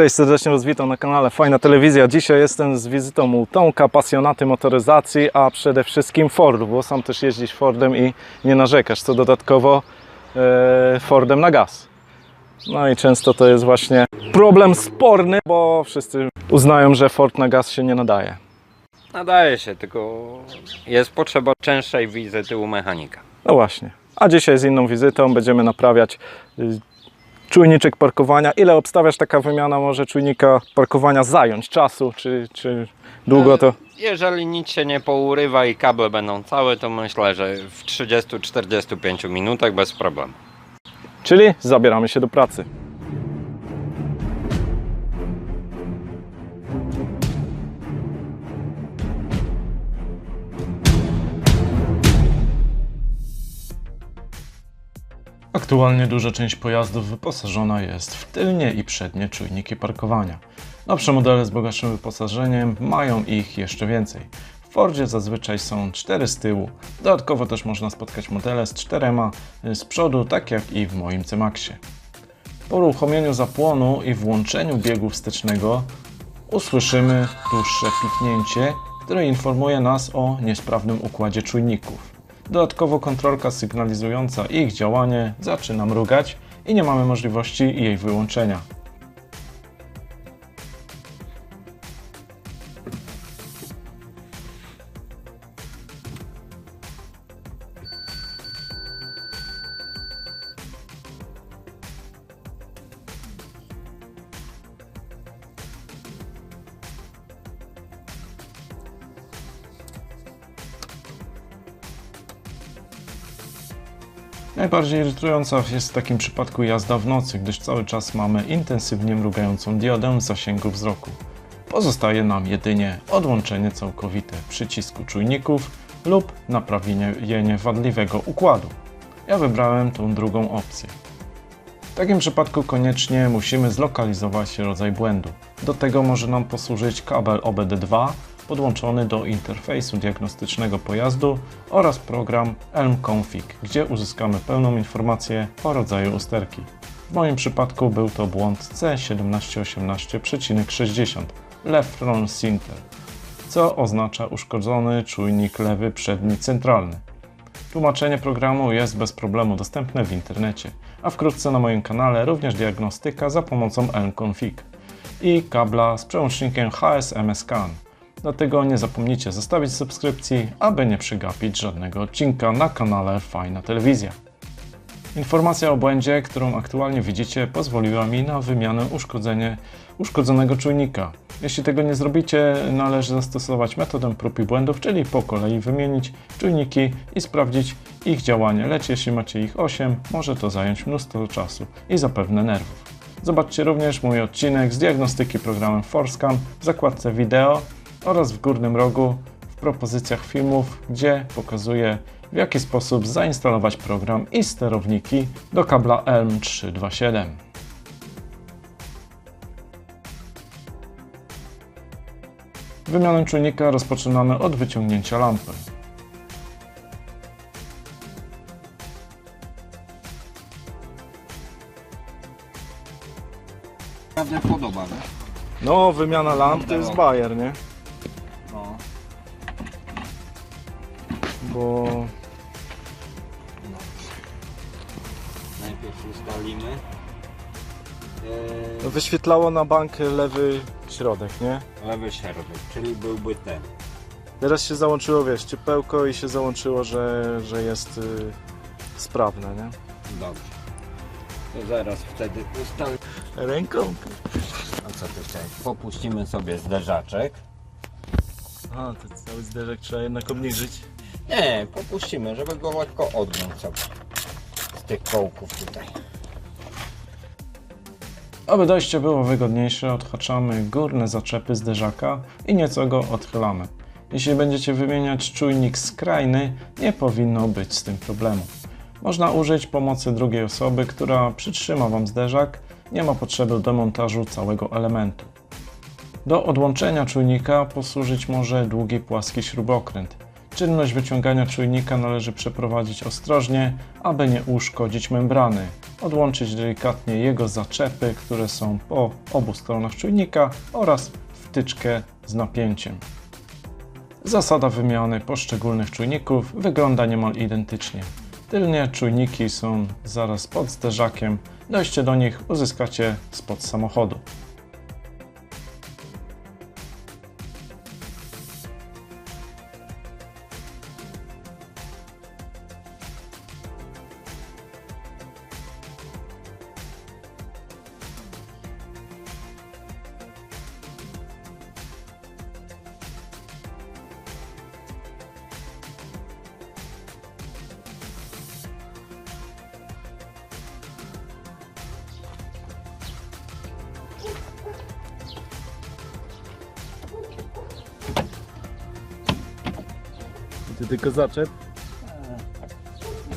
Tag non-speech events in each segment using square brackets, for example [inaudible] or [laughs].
Cześć, serdecznie Was witam na kanale Fajna Telewizja. Dzisiaj jestem z wizytą u Tomka, pasjonaty motoryzacji, a przede wszystkim Fordu, bo sam też jeździsz Fordem i nie narzekasz, co dodatkowo e, Fordem na gaz. No i często to jest właśnie problem sporny, bo wszyscy uznają, że Ford na gaz się nie nadaje. Nadaje się, tylko jest potrzeba częstszej wizyty u mechanika. No właśnie. A dzisiaj z inną wizytą będziemy naprawiać y, czujniczek parkowania. Ile obstawiasz taka wymiana może czujnika parkowania zająć czasu, czy, czy długo to? Jeżeli nic się nie pourywa i kable będą całe, to myślę, że w 30-45 minutach bez problemu. Czyli zabieramy się do pracy. Aktualnie duża część pojazdów wyposażona jest w tylnie i przednie czujniki parkowania. Nowsze modele z bogatszym wyposażeniem mają ich jeszcze więcej. W Fordzie zazwyczaj są 4 z tyłu. Dodatkowo też można spotkać modele z czterema y, z przodu, tak jak i w moim C-Maxie. Po uruchomieniu zapłonu i włączeniu biegu wstecznego usłyszymy dłuższe piknięcie, które informuje nas o niesprawnym układzie czujników. Dodatkowo kontrolka sygnalizująca ich działanie zaczyna mrugać i nie mamy możliwości jej wyłączenia. Najbardziej irytująca jest w takim przypadku jazda w nocy, gdyż cały czas mamy intensywnie mrugającą diodę w zasięgu wzroku. Pozostaje nam jedynie odłączenie całkowite przycisku czujników lub naprawienie wadliwego układu. Ja wybrałem tą drugą opcję. W takim przypadku koniecznie musimy zlokalizować rodzaj błędu. Do tego może nam posłużyć kabel OBD2 podłączony do interfejsu diagnostycznego pojazdu oraz program Elm Config, gdzie uzyskamy pełną informację o rodzaju usterki. W moim przypadku był to błąd C1718,60 Left Front Center, co oznacza uszkodzony czujnik lewy przedni centralny. Tłumaczenie programu jest bez problemu dostępne w internecie, a wkrótce na moim kanale również diagnostyka za pomocą Elm-Config i kabla z przełącznikiem HSM Scan. Dlatego nie zapomnijcie zostawić subskrypcji, aby nie przegapić żadnego odcinka na kanale Fajna Telewizja. Informacja o błędzie, którą aktualnie widzicie, pozwoliła mi na wymianę uszkodzenie, uszkodzonego czujnika. Jeśli tego nie zrobicie, należy zastosować metodę prób i błędów, czyli po kolei wymienić czujniki i sprawdzić ich działanie, lecz jeśli macie ich 8, może to zająć mnóstwo czasu i zapewne nerwów. Zobaczcie również mój odcinek z diagnostyki programem Forscan w zakładce wideo oraz w górnym rogu w propozycjach filmów, gdzie pokazuję w jaki sposób zainstalować program i sterowniki do kabla ELM327. Wymianę czujnika rozpoczynamy od wyciągnięcia lampy. Podoba, nie? No, wymiana lamp to jest bajer, nie? Bo Najpierw ustalimy. no, wyświetlało na bank lewy środek, nie? lewy środek, czyli byłby ten. Teraz się załączyło, wiesz, ciepełko i się załączyło, że, że jest y, sprawne, nie? Dobrze. To zaraz wtedy ustalimy. Ręką? A co ty chciałeś? Popuścimy sobie zderzaczek. A, to cały zderzek trzeba jednak obniżyć. Nie, popuścimy, żeby go lekko odgiąć sobie. Z tych kołków tutaj. Aby dojście było wygodniejsze, odhaczamy górne zaczepy zderzaka i nieco go odchylamy. Jeśli będziecie wymieniać czujnik skrajny, nie powinno być z tym problemu. Można użyć pomocy drugiej osoby, która przytrzyma Wam zderzak, nie ma potrzeby demontażu całego elementu. Do odłączenia czujnika posłużyć może długi płaski śrubokręt. Czynność wyciągania czujnika należy przeprowadzić ostrożnie, aby nie uszkodzić membrany. Odłączyć delikatnie jego zaczepy, które są po obu stronach czujnika oraz wtyczkę z napięciem. Zasada wymiany poszczególnych czujników wygląda niemal identycznie. Tylnie czujniki są zaraz pod zderzakiem, dojście do nich uzyskacie spod samochodu. Ty tylko zaczep?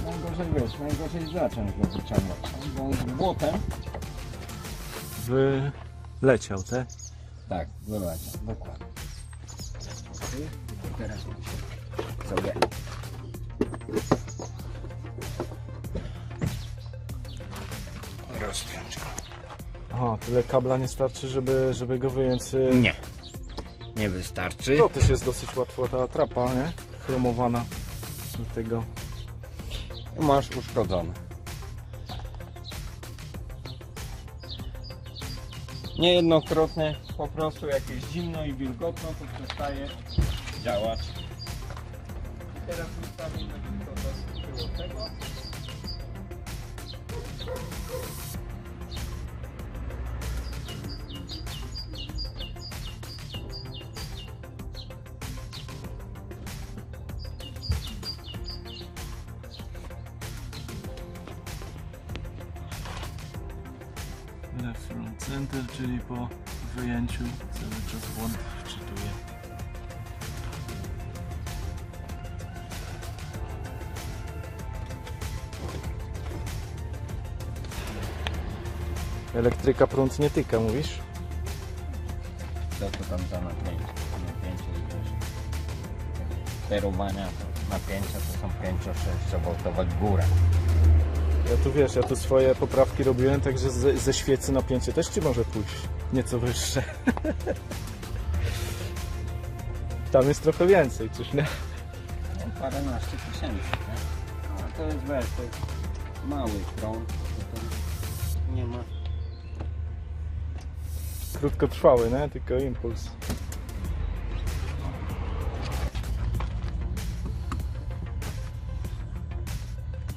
Najgorzej wiesz, najgorzej zacząć go wyciągać, bo z błotem Wyleciał, te? Tak, wyleciał, dokładnie. I teraz muszę sobie rozpiąć go. Aha, tyle kabla nie starczy, żeby, żeby go wyjąć. y, Nie, nie wystarczy. To też jest dosyć łatwo ta trapa, nie? Chromowana do tego. Masz uszkodzony. Niejednokrotnie po prostu jak jest zimno i wilgotno, to przestaje działać. Teraz ustawimy tylko do tego. Wyjęciu cały czas błąd wczytuje. Elektryka prąd nie tyka, mówisz? Co to tam za napięcie? Napięcie wiesz. Sterowania to napięcia to są 5-6 V górę. Ja tu wiesz, ja tu swoje poprawki robiłem, także ze, ze świecy napięcie też ci może pójść nieco wyższe. Tam jest trochę więcej, czyż nie? No, paręnaście tysięcy, nie? A to jest wiesz, to jest mały prąd, nie ma. Krótkotrwały, nie? Tylko impuls.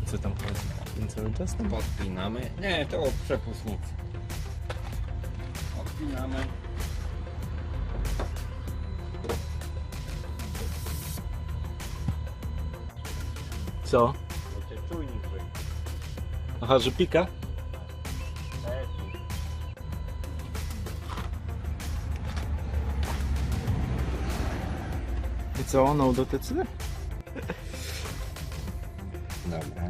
Co tam chodzi? Ten cały czas tam? Podpinamy. Nie, to przepustnicy. Odpinamy. Co? Cię czujnik. Aha, że pika? I co, no do tecy? Dobra.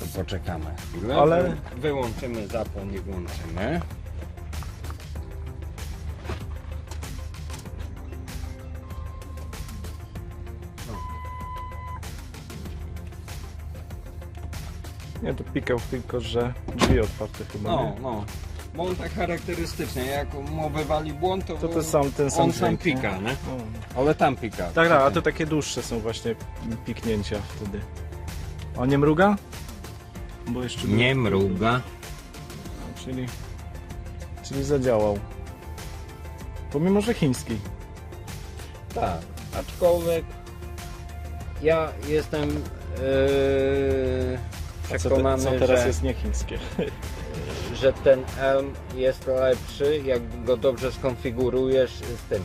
To poczekamy chwilę. Ale- Wy- Wyłączymy zapłon i włączymy. Nie, to pikał tylko, że drzwi otwarte chyba, No, nie? no. Bo on tak charakterystycznie, jak mu wywali błąd, to, To ten sam, ten sam on sam dźwięk, pika, nie? No. Ale tam pika. Tak, tak, a to takie dłuższe są właśnie piknięcia wtedy. A nie mruga? Bo jeszcze był- Nie mruga. Czyli, czyli zadziałał. Pomimo, że chiński. Tak, aczkolwiek ja jestem yy, A co, te, przekonany, co teraz że, jest nie chińskie? [laughs] że ten Elm jest lepszy, jak go dobrze skonfigurujesz z tym,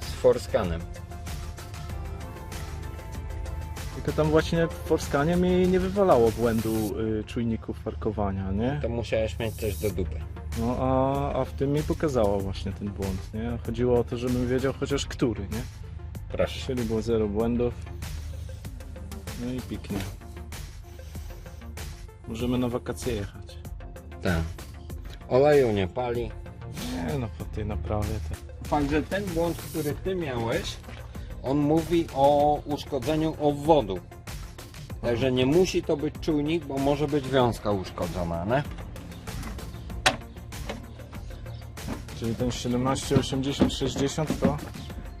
z Forscanem. Tylko tam właśnie w Forskanie mi nie wywalało błędu y, czujników parkowania, nie? To musiałeś mieć coś do dupy. No a, a w tym mi pokazało właśnie ten błąd, nie? Chodziło o to, żebym wiedział chociaż który, nie? Proszę. Czyli było zero błędów. No i piknie. Możemy na wakacje jechać. Tak. Oleju nie pali. Nie no, po tej naprawie to... Fakt, że ten błąd, który ty miałeś, On mówi o uszkodzeniu obwodu. Także nie musi to być czujnik, bo może być wiązka uszkodzona, nie? Czyli ten 17, 80, 60 to...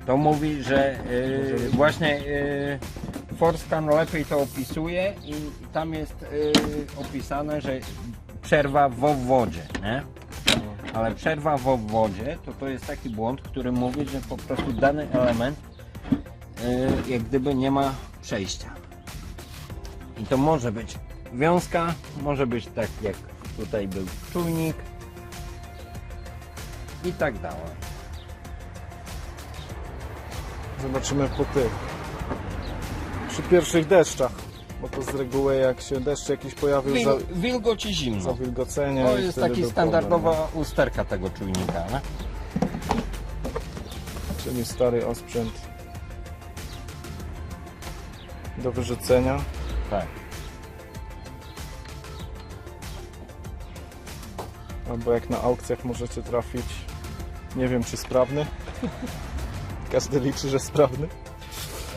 To mówi, że y, właśnie y, Forscan lepiej to opisuje i tam jest y, opisane, że przerwa w obwodzie, nie? Ale przerwa w obwodzie to to jest taki błąd, który mówi, że po prostu dany element y, jak gdyby nie ma przejścia. I to może być wiązka, może być tak jak tutaj był czujnik i tak dalej. Zobaczymy po tych. Przy pierwszych deszczach. Bo to z reguły jak się deszcz jakiś pojawił Wil, za, wilgoć i zimno. zawilgocenie. To i jest wtedy taki był standardowa problem, usterka tego czujnika, nie? nie? Czyli stary osprzęt do wyrzucenia. Tak. Albo jak na aukcjach możecie trafić, nie wiem czy sprawny. [laughs] Każdy liczy, że sprawny.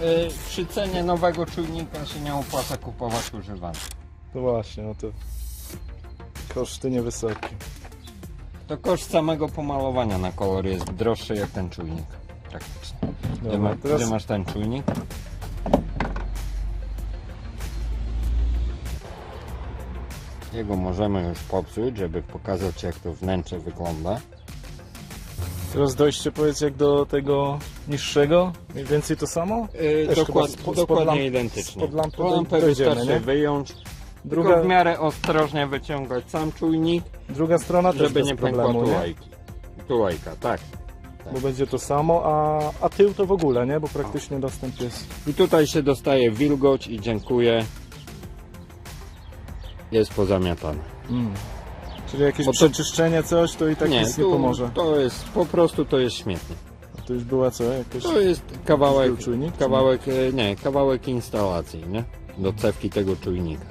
Yy, przy cenie nowego czujnika się nie opłaca kupować używany. No właśnie, no to koszty niewysokie. To koszt samego pomalowania na kolor jest droższy jak ten czujnik. Praktycznie. Gdzie, ma, Dobra, teraz gdzie masz ten czujnik? Jego możemy już popsuć, żeby pokazać jak to wnętrze wygląda. Teraz dojście powiedz jak do tego niższego, mniej więcej to samo? Yy, dokład, spod- dokładnie lamp- identycznie. lampy Lampę doj- dojdziemy, wystarczy nie? wyjąć. Druga, Tylko w miarę ostrożnie wyciągać sam czujnik, druga strona też żeby nie problemu, nie? tulejki. Tulejka, tak. Bo będzie to samo, a, a tył to w ogóle, nie? Bo praktycznie dostęp jest. I tutaj się dostaje wilgoć i dziękuję. Jest pozamiatane. Czyli jakieś Bo to- przeczyszczenie, coś, to i tak nic nie tu pomoże. To jest po prostu to jest śmietnie. A to już była co? Jakaś... To jest kawałek, Był czujnik, czy kawałek, e, nie, kawałek instalacji, nie? Do cewki tego czujnika.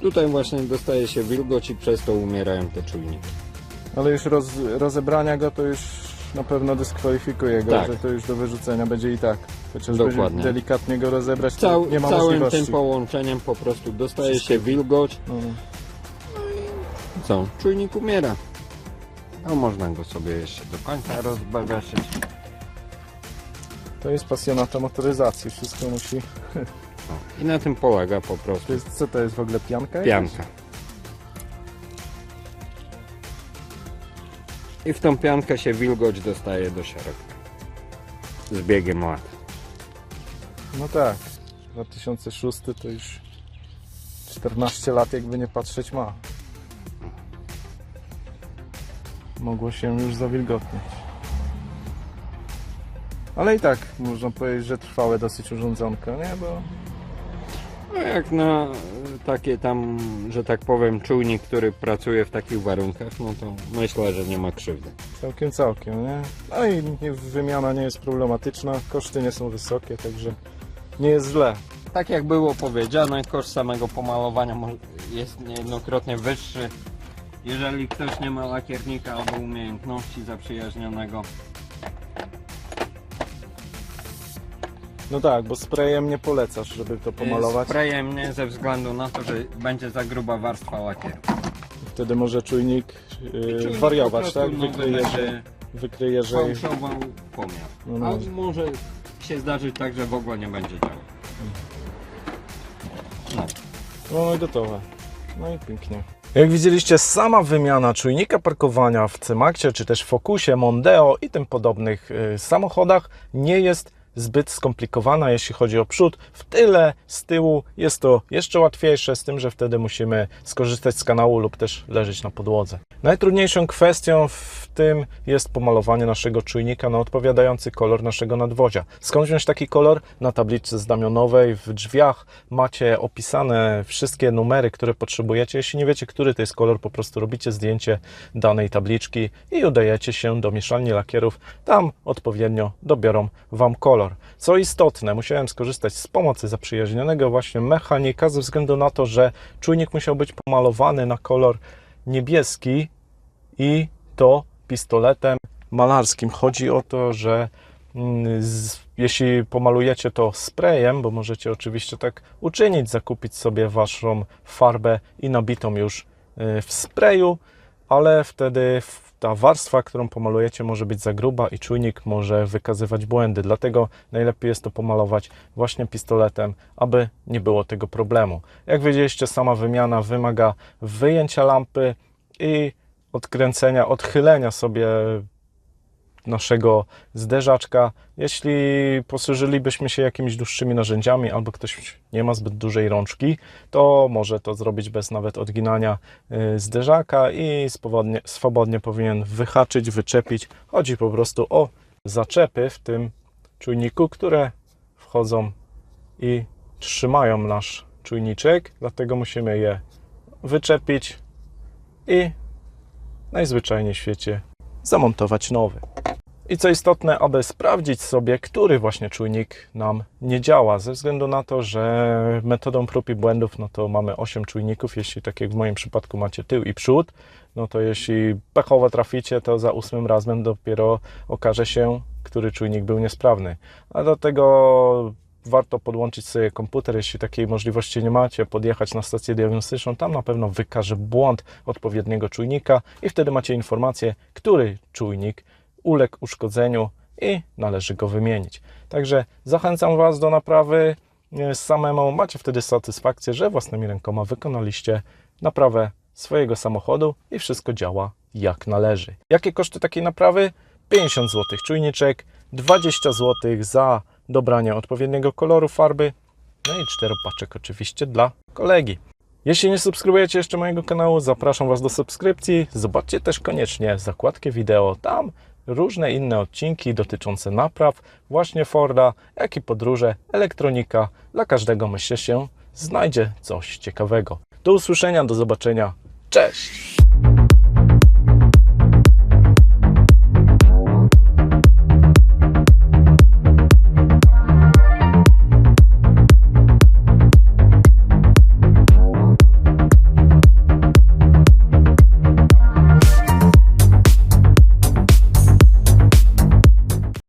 Tutaj właśnie dostaje się wilgoć i przez to umierają te czujniki. Ale już roz, rozebrania go to już na pewno dyskwalifikuje go, Tak. że to już do wyrzucenia będzie i tak. Chociaż Dokładnie. będzie delikatnie go rozebrać, to Cał, nie ma całym możliwości. tym połączeniem po prostu dostaje się wilgoć. No, no. Co? Czujnik umiera. No można go sobie jeszcze do końca rozbagaczyć. To jest pasjonata motoryzacji, wszystko musi... O, I na tym polega po prostu To jest, co to jest w ogóle, pianka? jakaś? pianka. I w tą piankę się wilgoć dostaje do środka. Z biegiem lat. No tak, 2006 to już 14 lat jakby nie patrzeć ma. Mogło się już zawilgotnieć. Ale i tak można powiedzieć, że trwałe dosyć urządzonko, nie? Bo No jak na e, takie tam, że tak powiem, czujnik, który pracuje w takich warunkach, no to myślę, że nie ma krzywdy. całkiem, całkiem, nie? No i wymiana nie jest problematyczna, koszty nie są wysokie, także nie jest źle. Tak jak było powiedziane, koszt samego pomalowania jest niejednokrotnie wyższy. Jeżeli ktoś nie ma lakiernika albo umiejętności zaprzyjaźnionego, No tak, bo sprayem nie polecasz, żeby to pomalować. sprayem nie ze względu na to, że będzie za gruba warstwa lakieru. Wtedy może czujnik, yy, Czujnik wariować, po prostu tak? nowy Wykryje, że, będzie wykryje, że fałszował pomiar. No, no. A może się zdarzyć tak, że w ogóle nie będzie działał. No. Mamy gotowe. No i pięknie. Jak widzieliście, sama wymiana czujnika parkowania w C-Maxie, czy też Focusie, Mondeo i tym podobnych y, samochodach nie jest zbyt skomplikowana, jeśli chodzi o przód. W tyle, z tyłu jest to jeszcze łatwiejsze, z tym, że wtedy musimy skorzystać z kanału lub też leżeć na podłodze. Najtrudniejszą kwestią w tym jest pomalowanie naszego czujnika na odpowiadający kolor naszego nadwozia. Skąd wziąć taki kolor? Na tabliczce znamionowej w drzwiach macie opisane wszystkie numery, które potrzebujecie. Jeśli nie wiecie, który to jest kolor, po prostu robicie zdjęcie danej tabliczki i udajecie się do mieszalni lakierów. Tam odpowiednio dobiorą Wam kolor. Co istotne, musiałem skorzystać z pomocy zaprzyjaźnionego właśnie mechanika ze względu na to, że czujnik musiał być pomalowany na kolor niebieski i to pistoletem malarskim. Chodzi o to, że mm, jeśli pomalujecie to sprayem, bo możecie oczywiście tak uczynić, zakupić sobie waszą farbę i nabitą już y, w sprayu, ale wtedy ta warstwa, którą pomalujecie, może być za gruba i czujnik może wykazywać błędy. Dlatego najlepiej jest to pomalować właśnie pistoletem, aby nie było tego problemu. Jak wiedzieliście, sama wymiana wymaga wyjęcia lampy i odkręcenia, odchylenia sobie naszego zderzaczka. Jeśli posłużylibyśmy się jakimiś dłuższymi narzędziami albo ktoś nie ma zbyt dużej rączki, to może to zrobić bez nawet odginania y, zderzaka i swobodnie, swobodnie powinien wyhaczyć, wyczepić. Chodzi po prostu o zaczepy w tym czujniku, które wchodzą i trzymają nasz czujniczek, dlatego musimy je wyczepić i najzwyczajniej w świecie zamontować nowy. I co istotne, aby sprawdzić sobie, który właśnie czujnik nam nie działa, ze względu na to, że metodą prób i błędów, no to mamy 8 czujników, jeśli tak jak w moim przypadku macie tył i przód, no to jeśli pechowo traficie, to za ósmym razem dopiero okaże się, który czujnik był niesprawny. A do tego warto podłączyć sobie komputer, jeśli takiej możliwości nie macie, podjechać na stację diagnostyczną, tam na pewno wykaże błąd odpowiedniego czujnika i wtedy macie informację, który czujnik uległ uszkodzeniu i należy go wymienić. Także zachęcam Was do naprawy e, samemu. Macie wtedy satysfakcję, że własnymi rękoma wykonaliście naprawę swojego samochodu i wszystko działa jak należy. Jakie koszty takiej naprawy? 50 zł czujniczek, 20 zł za dobranie odpowiedniego koloru farby, no i 4 paczek oczywiście dla kolegi. Jeśli nie subskrybujecie jeszcze mojego kanału, zapraszam Was do subskrypcji. Zobaczcie też koniecznie zakładkę wideo. Tam różne inne odcinki dotyczące napraw, właśnie Forda, jak i podróże, elektronika. Dla każdego myślę się znajdzie coś ciekawego. Do usłyszenia, do zobaczenia. Cześć!